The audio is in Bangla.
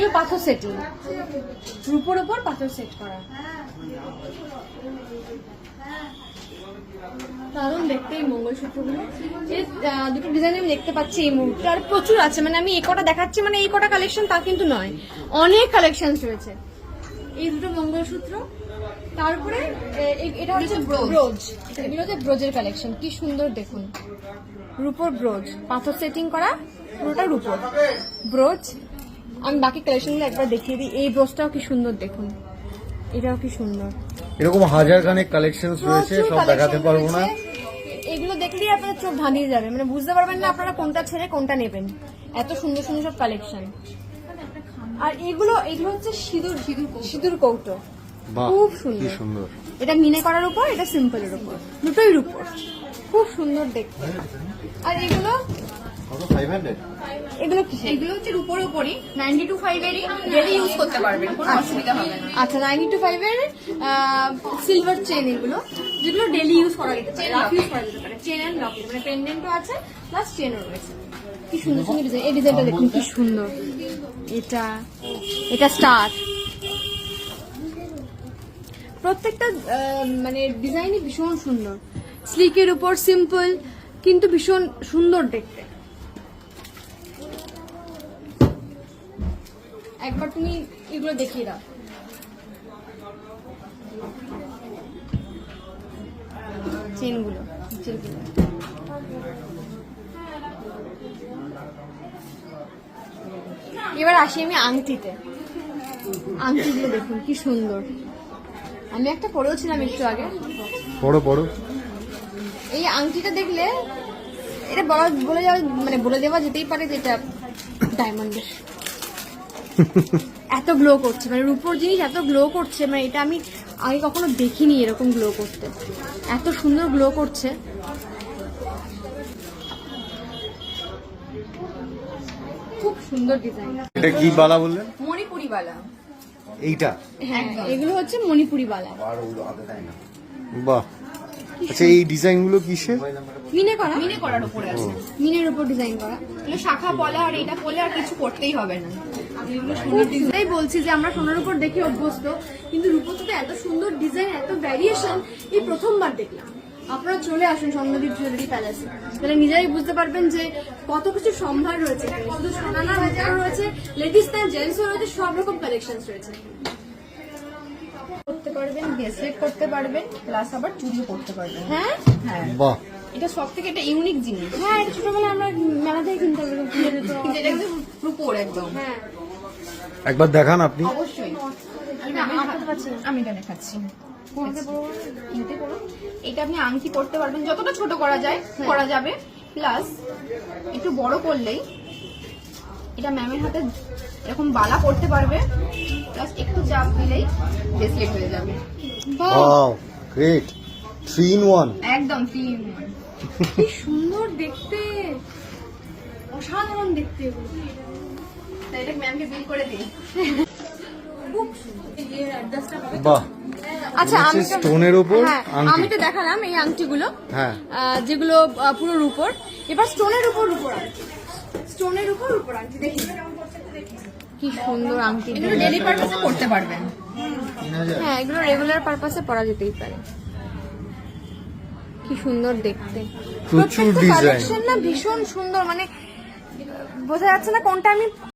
এগুলো পাথর সেটিং রূপোর ওপর পাথর সেট করা। দারুণ দেখতে এই মঙ্গলসূত্রগুলো। দুটো ডিজাইন আমি দেখতে পাচ্ছি এই মুহূর্তে। আর প্রচুর আছে মানে আমি এই কটা দেখাচ্ছি মানে এই কটা কালেকশন তা কিন্তু নয়। অনেক কালেকশন রয়েছে। এই দুটো মঙ্গলসূত্র। তারপরে এটা হচ্ছে ব্রোজ এগুলো হচ্ছে ব্রোজের কালেকশন কি সুন্দর দেখুন। রূপোর ব্রোজ পাথর সেটিং করা পুরোটা রূপোর। ব্রোজ আমি বাকি কালেকশনগুলো একবার দেখিয়ে দিই। এই ব্রোজটাও কি সুন্দর দেখুন। এটাও কি সুন্দর। এরকম হাজার খানেক কালেকশন রয়েছে সব দেখাতে পারব না। এগুলো দেখলেই আপনার চোখ ধাঁধিয়ে যাবে। মানে বুঝতে পারবেন না আপনারা কোনটা ছেড়ে কোনটা নেবেন। এত সুন্দর সুন্দর সব কালেকশন আর এগুলো এগুলো হচ্ছে সিঁদুর সিঁদুর কৌটো। খুব সুন্দর। সুন্দর। এটা মিনে করার উপর এটা সিম্পলের উপর। দুটোই উপর খুব সুন্দর দেখতে। আর এগুলো এগুলো কি এগুলো হচ্ছে রুপোর উপরই নাইনটি টু এরই ডেলি ইউজ করতে পারবেন কোনো অসুবিধা হবে না। আচ্ছা নাইনটি টু ফাইভ এর সিলভার চেন এগুলো যেগুলো ডেলি ইউজ করা যেতে পারে রাফ ইউজ করা যেতে পারে। চেন অ্যান্ড লকেট মানে পেন্ডেন্টও আছে প্লাস চেনও রয়েছে। কি সুন্দর সুন্দর ডিজাইন এই ডিজাইনটা দেখুন কি সুন্দর। এটা এটা স্টার প্রত্যেকটা মানে ডিজাইনই ভীষণ সুন্দর। স্লিকের উপর সিম্পল কিন্তু ভীষণ সুন্দর দেখতে। একবার তুমি এগুলো দেখিয়ে দাও। চেনগুলো। চেনগুলো এবার আসি আমি আংটিতে। আংটিগুলো দেখুন কি সুন্দর। আমি একটা পরেওছিলাম একটু আগে। বড় বড় এই আংটিটা দেখলে এটা বলা বলে যাওয়া মানে বলে দেওয়া যেতেই পারে যে এটা ডায়মন্ডের এত গ্লো করছে মানে রূপোর জিনিস এত গ্লো করছে মানে এটা আমি আগে কখনো দেখিনি এরকম গ্লো করতে। এত সুন্দর গ্লো করছে। খুব সুন্দর ডিজাইন এটা কি বালা বললেন? মণিপুরি বালা। এইটা? হ্যাঁ এগুলো হচ্ছে মণিপুরি বালা। বাহ। আচ্ছা এই ডিজাইন কিসে মিনে করা। মিনে করার উপরে আছে। মিনের উপর ডিজাইন করা। শাখা পলা আর এটা পলে আর কিছু করতেই হবে না। খুব বলছি যে আমরা সোনার উপর দেখে অভ্যস্ত, কিন্তু রূপসীতে এত সুন্দর ডিজাইন এত ভ্যারিয়েশন এই প্রথমবার দেখলাম। আপনারা চলে আসুন স্বর্ণদ্বীপ জুয়েলারি প্যালেসে তাহলে নিজেরাই বুঝতে পারবেন যে কত কিছু সম্ভার রয়েছে কত সোনা না রয়েছে লেডিস তার জেন্টসও রয়েছে, সব রকম কালেকশন রয়েছে। করতে পারবেন ব্রেসলেট করতে পারবেন প্লাস আবার চুড়িও করতে পারবেন। হ্যাঁ? হ্যাঁ। বাহ। এটা সব থেকে একটা ইউনিক জিনিস। হ্যাঁ এটা ছোটবেলায় আমরা মেলা থেকে কিনতে পারব এটা একদম রুপোর একদম। হ্যাঁ। একবার দেখান আপনি। অবশ্যই। আমি এটা দেখাচ্ছি। এটা আপনি আংটি করতে পারবেন। যতটা ছোট করা যায় করা যাবে। প্লাস একটু বড় করলেই এটা ম্যামের হাতে এরকম বালা করতে পারবে। প্লাস একটু চাপ দিলেই ব্রেসলেট হয়ে যাবে। Wow great three in one একদম কি সুন্দর দেখতে। অসাধারণ দেখতে। তাই এটা ম্যামকে বিল করে দিই। খুব সুন্দর। বাহ! আচ্ছা আমি স্টোনের হ্যাঁ আমি তো দেখালাম এই আংটিগুলো। হ্যাঁ। যেগুলো পুরো রূপোর এবার স্টোনের উপর রূপোর স্টোনের উপর উপর আংটি দেখি। কি সুন্দর আংটি। এগুলো ডেলি পারপাসে পড়তে পারবেন। হ্যাঁ এগুলো রেগুলার পারপাসে পরা যেতেই পারে। কি সুন্দর দেখতে। প্রচুর ডিজাইন। না ভীষণ সুন্দর মানে বোঝা যাচ্ছে না কোনটা আমি